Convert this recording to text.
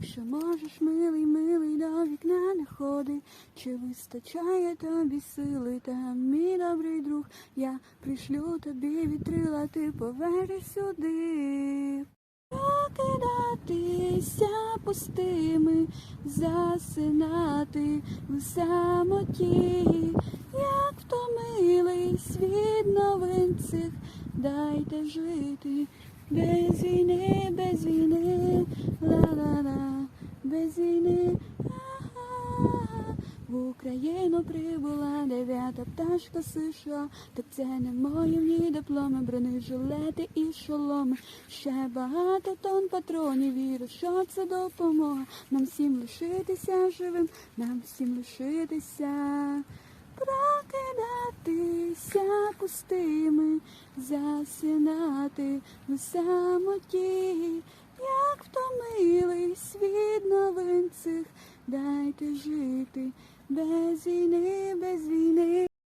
якщо можеш, милий, милий, до вікна не ходи. Чи вистачає тобі сили, та мій добрий друг, я пришлю тобі вітрила, ти повернеш сюди. Прокидатися пустими, засинати в самоті, як втомились від новин цих, дайте жити без війни, без війни, а-а-а. В Україну прибула дев'ята пташка США. Так це не мої ній дипломи, бронежилети і шоломи. Ще багато тонн патронів. Вірю, що це допомога. Нам всім лишитися живим, нам всім лишитися. Прокидатися пустими, засинати в самоті, дайте жити без війни, без війни.